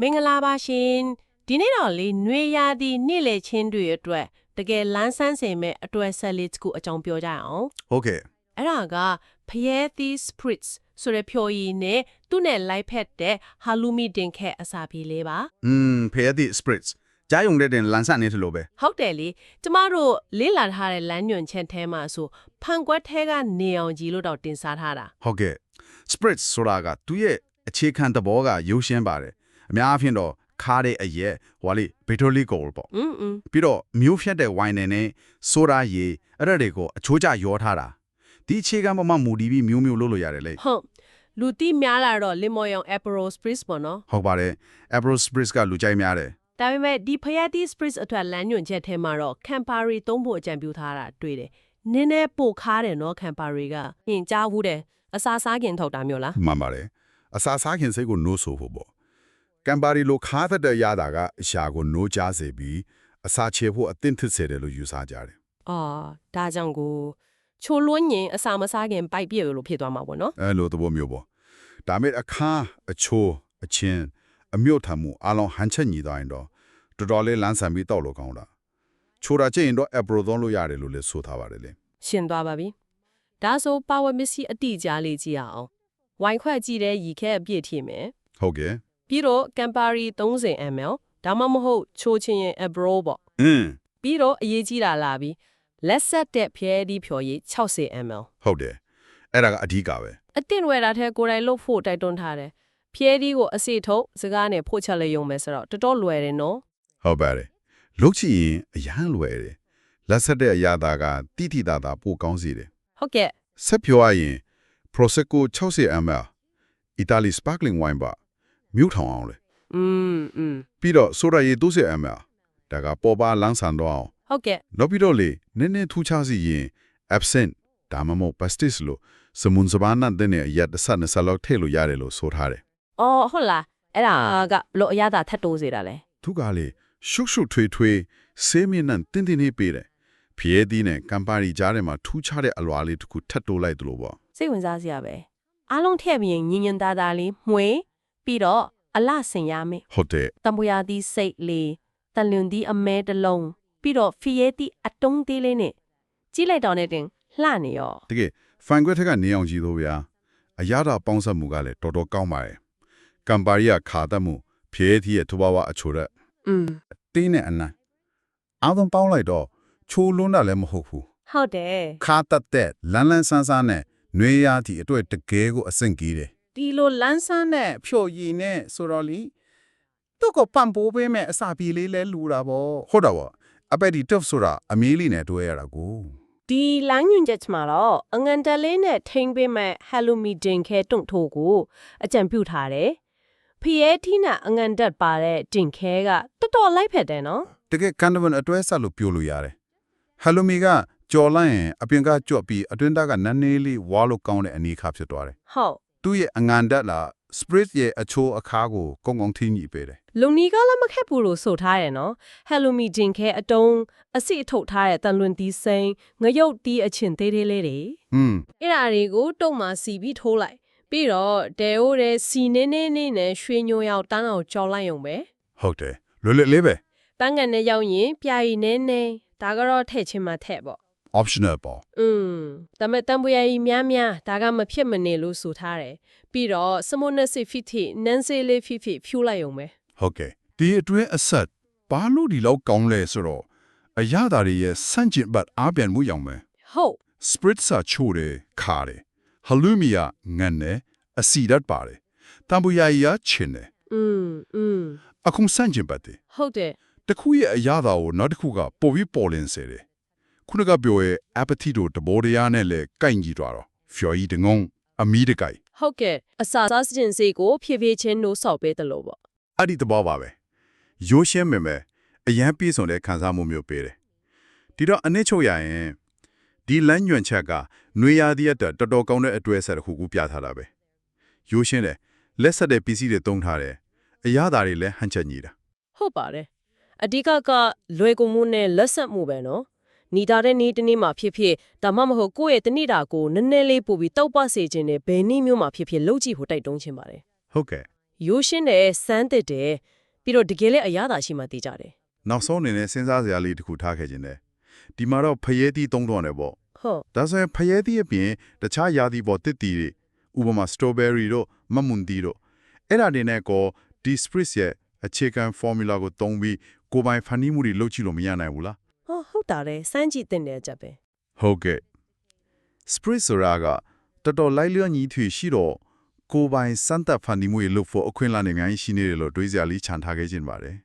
မင်္ဂလာပါရှင်ဒီနေ့တော့လေຫນွေရာသီနေ့လည်ချင်းတွေအတွက်တကယ်လန်းဆန်းစေမဲ့အတွက်ဆက်လေးတစ်ခုအကြောင်းပြောကြရအောင် ဟုတ်ကဲ့ အဲ့ဒါကဖယဲသီ spritz ဆိုတဲ့ဖြော်ရည်နဲ့သူ့နဲ့လိုက်ဖက်တဲ့ halloumi တင်ခက်အစာပြေးလေးပါ อืมဖဲသည့် spirits ကြားယုံတဲ့တင်လန်ဆန်နေတယ်လို့ပဲ ဟုတ်တယ်လေကျမတို့လေးလာထားတဲ့လမ်းညွန်ချက်ထဲမှာဆိုဖန်ကွက်ထဲကနေအောင်ကြီးလို့တော့တင်စားထားတာ ဟုတ်ကဲ့ spirits ဆိုတာကသူ့ရဲ့အခြေခံသဘောကရိုးရှင်းပါတယ် အများအားဖြင့်တော့ခါတဲ့အရက်ဟိုလေဘီတိုလီကိုပေါ့อืมပြီးတော့မြို့ဖြတ်တဲ့ဝိုင်နယ်နဲ့ဆိုးရရေအဲ့ဒါတွေကိုအချိုးကျရောထားတာဒီအခြေခံပေါ်မှာမူတည်ပြီးမျိုးမျိုးလုပ်လို့ရတယ်လေဟုတ်လူတိများလာတော့လင်မော်ယောင် April Spritz ပေါ့နော်ဟုတ်ပါတယ် April Spritz ကလူကြိုက်များတယ်ဒါပေမဲ့ဒီဖယာတီ Spritz အတွက်လမ်းညွှန်ချက်ထဲမှာတော့ Campari သုံးဖို့အကြံပြုထားတာတွေ့တယ်နင်းနေပိုခါတယ်နော် Campari ကဟင်ကြားဘူးတယ်အစာစားခင်ထုတ်တာမျိုးလားမှန်ပါတယ်အစာစားခင်စိတ်ကိုနိုးဆိုဖို့ပေါ့ ကမ်ပါရီလိုခါသက်တဲ့ရတာကအရှာကိုနိုးကြစေပြီးအစာချေဖို့အသင့်ဖြစ်စေတယ်လို့ယူဆကြတယ်။အော်ဒါကြောင့်ကိုချိုလွန်းရင်အစာမစားခင်ပိုက်ပြည့်လို့ဖြစ်သွားမှာပေါ့နော်အဲလိုသဘောမျိုးပေါ့ဒါမဲ့အခါအချိုးအချင်းအမြုပ်ထမှုအလုံးဟန်ချက်ညီသွားရင်တော့တော်တော်လေးလန်းဆန်ပြီးတောက်လို့ကောင်းတာချိုးတာကျရင်တော့အပရိုသုံးလို့ရတယ်လို့လည်းဆိုထားပါတယ်လေ။ရှင်သွားပါပြီ။ဒါဆိုပါဝါမစ္စည်းအတိကြားလေးကြည့်ရအောင်။ဝိုင်ခွက်ကြည့်တဲ့ရီခဲအပြည့်ထည့်မယ်ဟုတ်ကဲ့။ ပြီးတော့ Campari 30 ml ဒါမှမဟုတ်ချိုးချင်းရင် Abro ပေါ့อืม။ပြီးတော့အရေးကြီးတာလာပြီးလက်ဆက်တဲ့ဖျဲဒီဖြော်ရည် 60 ml ဟုတ်တယ်အဲ့ဒါကအဓိကပဲအတင့်ဝယ်တာထဲကိုယ်တိုင်လုပ်ဖို့တိုက်တွန်းထားတယ်။ဖျဲဒီကိုအစီထုတ်စကားနဲ့ဖို့ချက်လေးရုံမယ်ဆိုတော့တော်တော်လွယ်တယ်နော်ဟုတ်ပါတယ်လုတ်ချင်ရင်အရန်လွယ်တယ်လက်ဆက်တဲ့အရာသာကတိတိတသာပိုကောင်းစီတယ်။ဟုတ်ကဲ့ဆက်ပြောရရင် Prosecco 60 ml Italy sparkling wine ပါ မြုပ်ထောင်အောင်လေ อืมอืม ပြီးတော့ soda ရေ30 ml ဒါကပေါ်ပါလန်းဆန်တော့အောင် ဟုတ်ကဲ့ နောက်ပြီးတော့လေနည်းနည်းထူးခြားစီရင် absent ဒါမှမဟုတ် pastis လို့စမွန်စဘာနာတဲ့အရက်တစ်ဆက်နှစ်ဆက်လောက်ထည့်လို့ရတယ်လို့ဆိုထားတယ် အော်ဟုတ်လားအဲ့ဒါကဘလို့အရသာထပ်တိုးစေတာလဲ သူကလေရှုပ်ရှုပ်ထွေးထွေးဆေးမြင့်နဲ့တင်းတင်းလေးပေးတယ်ဖျဲသီးနဲ့ကမ်ပါရီကြားထဲမှာထူးခြားတဲ့အလွာလေးတစ်ခုထပ်တိုးလိုက်သလိုပေါ့ စိတ်ဝင်စားစရာပဲအားလုံးထည့်ပြီးရင်ညင်ညင်သားသားလေးမှွေ ပြီးတော့အလှဆင်ရမယ်ဟုတ်တယ်တံပွားသီးစိတ်လေးတလွန်သီးအမဲတစ်လုံးပြီးတော့ဖီရဲသီးအတုံးသေးလေးနဲ့ကြီးလိုက်တော့နဲ့တင်လှနေရောတကယ်ဖိုင်ခွက်ထက်ကနေအောင်ကြည့်တော့ဗျာအရာတာပေါင်းစပ်မှုကလည်းတော်တော်ကောင်းပါတယ်ကမ်ပါရီကခါတတ်မှုဖျဲသီးရဲ့ထဘဝအချိုရက်อืมတင်းနဲ့အနံ့အားလုံးပေါင်းလိုက်တော့ချိုးလွန်းတာလည်းမဟုတ်ဘူးဟုတ်တယ်ခါတတ်တဲ့လန်းလန်းဆန်းဆန်းနဲ့နှွေးရသည့်အတွက်တကယ်ကိုအဆင့်ကြီးတယ် ဒီလိုလန်းဆန်းတဲ့ဖြိုရည်နဲ့ဆိုတော့လीသူ့ကိုပံ့ပိုးပေးမဲ့အစာပြေလေးလဲလူတာပေါ့ဟုတ်တော့ဗောအပက်ဒီတက်ဆိုတာအမေးလေးနဲ့တွဲရတာကိုဒီလမ်းညွန်ချက်မှာတော့အငန်တလေးနဲ့ထိမ့်ပေးမဲ့ဟယ်လိုမီတင်ခဲတုံထိုးကိုအကြံပြုထားတယ်ဖီရဲထီနာအငန်တက်ပါတဲ့တင်ခဲကတော်တော်လိုက်ဖက်တယ်နော်တကယ်ကန်ဒဝန်အတွဲဆက်လို့ပြောလို့ရတယ်ဟယ်လိုမီကကြော်လိုက်ရင်အပြင်ကကြွတ်ပြီးအတွင်းသားကနန်းနေလေးဝါလို့ကောင်းတဲ့အနေခါဖြစ်သွားတယ်ဟုတ် သူ့ရဲ့အငန်တက်လာ spirit ရဲ့အချိုးအခါကိုကောင်းကောင်းထိညှိပေးတယ်လုံနီကလည်းမခက်ဘူးလို့ဆိုထားတယ်နော်ဟယ်လိုမီတင်ခဲအတုံးအစီအထုတ်ထားတဲ့တန်လွင်တီးစိန်ငရုတ်တီးအချင်းသေးသေးလေးတွေอืมအဲ့ဒါတွေကိုတုံမှစီပြီးထိုးလိုက်ပြီးတော့တဲအိုးတဲ့စီနေနေနေနဲ့ရွှေညိုရောက်တန်းအောင်ကြော်လိုက်ရုံပဲဟုတ်တယ်လွယ်လွယ်လေးပဲတန်းကန်နဲ့ရောက်ရင်ပြာရီနေနေဒါကတော့ထည့်ချင်းမှထည့်ပေါ့ optional ပေါ့ อืมဒါမဲ့တံပွေရီများများဒါကမဖြစ်မနေလို့ဆိုထားတယ်ပြီးတော့စမုန်နက်စစ်ဖီတီနန်စီလေးဖီဖီဖြူလိုက်ရုံပဲ ဟုတ်ကဲ့ဒီအတွင်းအဆက်ဘာလို့ဒီလောက်ကောင်းလဲဆိုတော့အရသာတွေရဲ့စန့်ကျင်ဘတ်အားပြန်မှုရောင်ပဲ ဟုတ် spritzer ချိုးတယ်ခါတယ် halloumi ကငန်တယ်အစီဓာတ်ပါတယ်တံပူယာရီကချင်တယ် อืมอืม အခုစန့်ကျင်ဘတ်တယ် ဟုတ်တယ် တစ်ခုရဲ့အရသာကိုနောက်တစ်ခုကပိုပြီးပေါ်လင်းစေတယ် ခုနကပြောရဲ့ appetite တို့တဘောတရားနဲ့လည်းကိုက်ညီသွားတော့ဖျော်ရည်တငုံအမီးတကိုက်ဟုတ်ကဲ့အစာစားစင်စီကိုဖြည်းဖြည်းချင်းနှိုးဆောက်ပေးတယ်လို့ပေါ့အဲ့ဒီသဘောပါပဲရိုးရှင်းမယ်မယ်အရန်ပြေဆုံးတဲ့ခံစားမှုမျိုးပေးတယ်ဒီတော့အနည်းချုပ်ရရင်ဒီလမ်းညွန်ချက်ကနွေရာသီအတွက်တော်တော်ကောင်းတဲ့အတွေ့အဆက်တစ်ခုခုပြထားတာပဲရိုးရှင်းတယ်လက်ဆက်တဲ့ပစ္စည်းတွေတုံးထားတယ်အရသာတွေလည်းဟန်ချက်ညီတာဟုတ်ပါတယ်အဓိကကလွယ်ကူမှုနဲ့လက်ဆက်မှုပဲနော် နီတာတဲ့နေ့တစ်နေ့မှာဖြစ်ဖြစ်ဒါမှမဟုတ်ကိုယ့်ရဲ့တနေ့တာကိုနည်းနည်းလေးပို့ပြီးတောက်ပစေခြင်းနဲ့ဘယ်နည်းမျိုးမှာဖြစ်ဖြစ်လုပ်ကြည့်ဖို့တိုက်တွန်းခြင်းပါတယ်ဟုတ်ကဲ့ရိုးရှင်းတယ်စမ်းသစ်တယ်ပြီးတော့တကယ်လည်းအရသာရှိမှသိကြတယ်နောက်ဆုံးအနေနဲ့စဉ်းစားစရာလေးတစ်ခုထားခဲ့ခြင်းတယ်ဒီမှာတော့ဖယဲသီးသုံးတော့တယ်ပေါ့ဟုတ်ဒါဆိုရင်ဖယဲသီးအပြင်တခြားယာသီပေါ်တစ်တီတွေဥပမာစတိုဘယ်ရီတို့မမွန်တီတို့အဲ့ဒါတွေနဲ့ကောဒီစပရစ်ရဲ့အခြေခံ formula ကိုသုံးပြီးကိုယ်ပိုင်ဖန်တီးမှုတွေလုပ်ကြည့်လို့မရနိုင်ဘူးလားဟောဟု တ်တာလေစမ်းကြည့်တင်တဲ့အချက်ပဲဟုတ်ကဲ့ sprit ဆိုတာကတော်တော်လိုက်လျောညီထွေရှိတော့ကိုယ်ပိုင်စမ်းသပ်ဖန်တီးမှုတွေလုပ်ဖို့အခွင့်အလမ်းတွေအများကြီးရှိနေတယ်လို့တွေးစရာလေးခြံထားခဲ့ခြင်းပါတယ်